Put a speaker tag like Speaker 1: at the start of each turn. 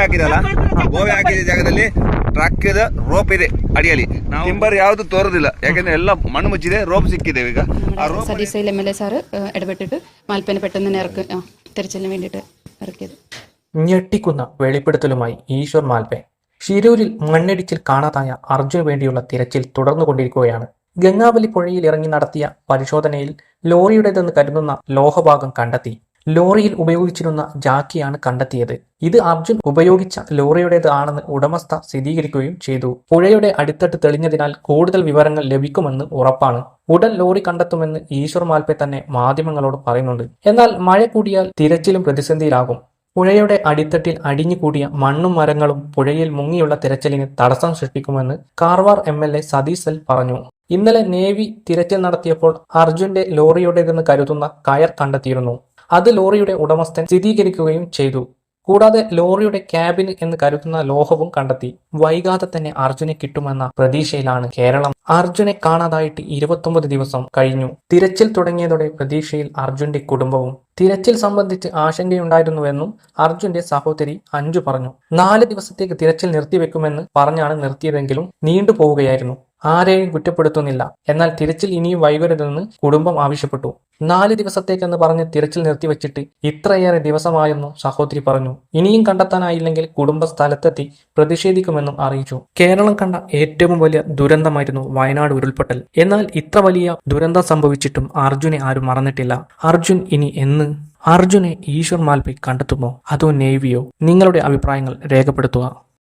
Speaker 1: ಹಾಕಿದಲ್ಲ ಗೋವೆ ಹಾಕಿದ ಜಾಗದಲ್ಲಿ ಟ್ರಕ್ ಇದೆ ರೋಪ್ ಇದೆ ಅಡಿಯಲ್ಲಿ ಟಿಂಬರ್ ಯಾವುದು ತೋರುದಿಲ್ಲ ಯಾಕಂದ್ರೆ ಎಲ್ಲ ಮಣ್ಣು ಮುಚ್ಚಿದೆ ರೋಪ್ ಸಿಕ್ಕಿದೆ ಈಗ ಆ rope
Speaker 2: സതീശയിൽ M L A sir ഏഹ്, ഇടപെട്ടിട്ട് മാൽപ്പനെ പെട്ടെന്ന് തന്നെ ഇറക്കി ആ, തെരച്ചിലിന് വേണ്ടിയിട്ട് ഇറക്കിയത്
Speaker 3: ഞെട്ടിക്കുന്ന വെളിപ്പെടുത്തലുമായി ഈശ്വർ മാൽപെ ഷിരൂരിൽ മണ്ണിടിച്ചിൽ കാണാതായ അർജുന് വേണ്ടിയുള്ള തിരച്ചിൽ തുടർന്നുകൊണ്ടിരിക്കുകയാണ് ഗംഗാവലി പുഴയിൽ ഇറങ്ങി നടത്തിയ പരിശോധനയിൽ ലോറിയുടേതെന്ന് കരുതുന്ന ലോഹഭാഗം കണ്ടെത്തി ലോറിയിൽ ഉപയോഗിച്ചിരുന്ന ജാക്കിയാണ് കണ്ടെത്തിയത്. ഇത് അർജുൻ ഉപയോഗിച്ച ലോറിയുടേതാണെന്ന് ഉടമസ്ഥ സ്ഥിരീകരിക്കുകയും ചെയ്തു. പുഴയുടെ അടിത്തട്ട് തെളിഞ്ഞതിനാൽ കൂടുതൽ വിവരങ്ങൾ ലഭിക്കുമെന്ന് ഉറപ്പാണ്. ഉടൻ ലോറി കണ്ടെത്തുമെന്ന് ഈശ്വർ മാൽപ്പെ തന്നെ മാധ്യമങ്ങളോട് പറയുന്നുണ്ട്. എന്നാൽ മഴ കൂടിയാൽ തിരച്ചിലും പ്രതിസന്ധിയിലാകും. പുഴയുടെ അടിത്തട്ടിൽ അടിഞ്ഞുകൂടിയ മണ്ണും മരങ്ങളും പുഴയിൽ മുങ്ങിയുള്ള തിരച്ചിലിന് തടസ്സം സൃഷ്ടിക്കുമെന്ന് കാർവാർ എം എൽ എ സതീശൽ പറഞ്ഞു. ഇന്നലെ നേവി തിരച്ചിൽ നടത്തിയപ്പോൾ അർജുന്റെ ലോറിയുടേതെന്ന് കരുതുന്ന കയർ കണ്ടെത്തിയിരുന്നു. അത് ലോറിയുടെ ഉടമസ്ഥൻ സ്ഥിരീകരിക്കുകയും ചെയ്തു. കൂടാതെ ലോറിയുടെ ക്യാബിന് എന്ന് കരുതുന്ന ലോഹവും കണ്ടെത്തി. വൈകാതെ തന്നെ അർജുനെ കിട്ടുമെന്ന പ്രതീക്ഷയിലാണ് കേരളം. അർജുനെ കാണാതായിട്ട് ഇരുപത്തൊമ്പത് ദിവസം കഴിഞ്ഞു. തിരച്ചിൽ തുടങ്ങിയതോടെ പ്രതീക്ഷയിൽ അർജുന്റെ കുടുംബവും തിരച്ചിൽ സംബന്ധിച്ച് ആശങ്കയുണ്ടായിരുന്നുവെന്നും അർജുന്റെ സഹോദരി അഞ്ജു പറഞ്ഞു. നാല് ദിവസത്തേക്ക് തിരച്ചിൽ നിർത്തിവെക്കുമെന്ന് പറഞ്ഞാണ് നിർത്തിയതെങ്കിലും നീണ്ടുപോവുകയായിരുന്നു ആരെയും കുറ്റപ്പെടുത്തുന്നില്ല. എന്നാൽ തിരച്ചിൽ ഇനിയും വൈകരുതെന്ന് കുടുംബം ആവശ്യപ്പെട്ടു. നാല് ദിവസത്തേക്കെന്ന് പറഞ്ഞ് തിരച്ചിൽ നിർത്തിവെച്ചിട്ട് ഇത്രയേറെ ദിവസമായെന്നും സഹോദരി പറഞ്ഞു. ഇനിയും കണ്ടെത്താനായില്ലെങ്കിൽ കുടുംബ സ്ഥലത്തെത്തി പ്രതിഷേധിക്കുമെന്നും അറിയിച്ചു. കേരളം കണ്ട ഏറ്റവും വലിയ ദുരന്തമായിരുന്നു വയനാട് ഉരുൾപൊട്ടൽ. എന്നാൽ ഇത്ര വലിയ ദുരന്തം സംഭവിച്ചിട്ടും അർജുനെ ആരും മറന്നിട്ടില്ല. അർജുൻ ഇനി എന്ന്? അർജുനെ ഈശ്വർ മാൽപി കണ്ടെത്തുമോ? അതോ നേവിയോ? നിങ്ങളുടെ അഭിപ്രായങ്ങൾ രേഖപ്പെടുത്തുക.